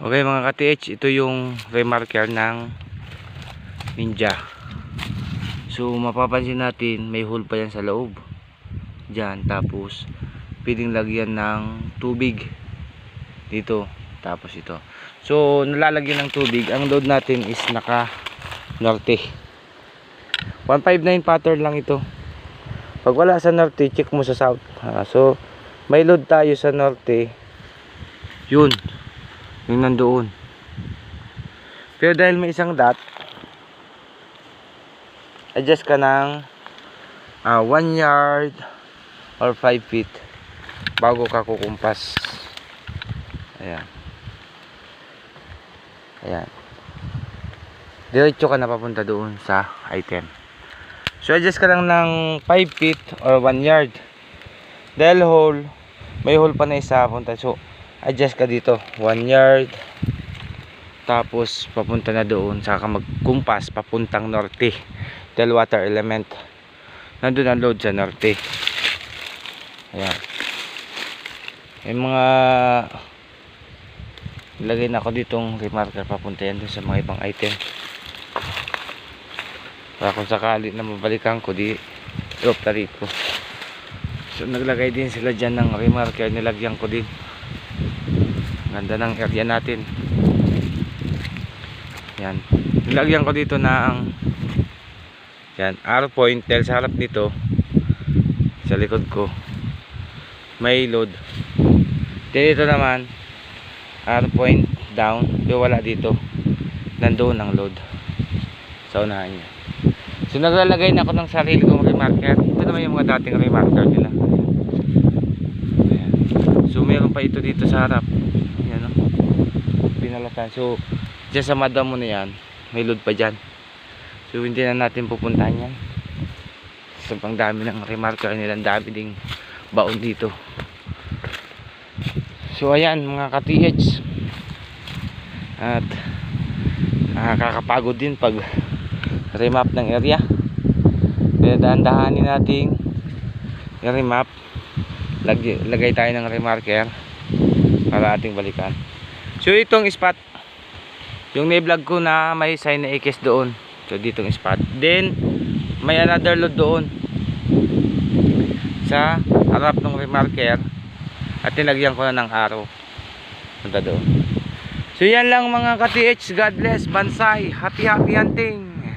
Okay mga ka-TH, ito yung remarker ng Ninja. So mapapansin natin may hole pa yan sa loob. Diyan, tapos pwedeng lagyan ng tubig dito, tapos ito. So nalalagyan ng tubig, ang load natin is naka norte. 159 pattern lang ito. Pag wala sa norte, check mo sa south. Ah, so may load tayo sa norte. Yun, yung nandoon. Pero dahil may isang dot, adjust ka ng 1 yard or 5 feet bago ka kukumpas. Ayan. Ayan. Diretso ka na papunta doon sa item. So adjust ka lang ng 5 feet or 1 yard. Dahil hole, may hole pa na isa punta. So adjust ka dito. 1 yard. Tapos papunta na doon. Saka magkumpas papuntang norte. Dahil water element. Nandun ang load sa norte. Ayan. May mga ilagay na ako ditong remarker papunta yan dun sa mga ibang item. Para kung sakali na mabalikan ko di drop na rito so naglagay din sila dyan ng remarker. Nilagyan ko din ganda ng area natin. Yan. Nilagyan ko dito na ang yan arrow point dahil sa harap nito sa likod ko. May load. Dito naman arrow point down pero wala dito. Nandoon ang load. Sa unahan niya. So naglalagay na ako ng sarili kong remarker. Ito naman yung mga dating remarker nila. Ayan. so meron pa ito dito sa harap pinalatan so dyan sa madam mo na yan may load pa dyan. So hindi na natin pupuntahan yan. Sobrang dami ng remarker nila ang dami ding baon dito. So ayan mga ka-TH at nakakapagod din pag remap ng area. Kaya dahan-dahanin nating remap lagay, lagay tayo ng remarker para ating balikan so itong spot yung na-vlog ko na may sign na X doon. So ditong spot. Then may another load doon sa harap ng remarker at tinagyan ko na ng arrow. Punta doon. So yan lang mga ka-TH God bless. Bansay. Happy happy hunting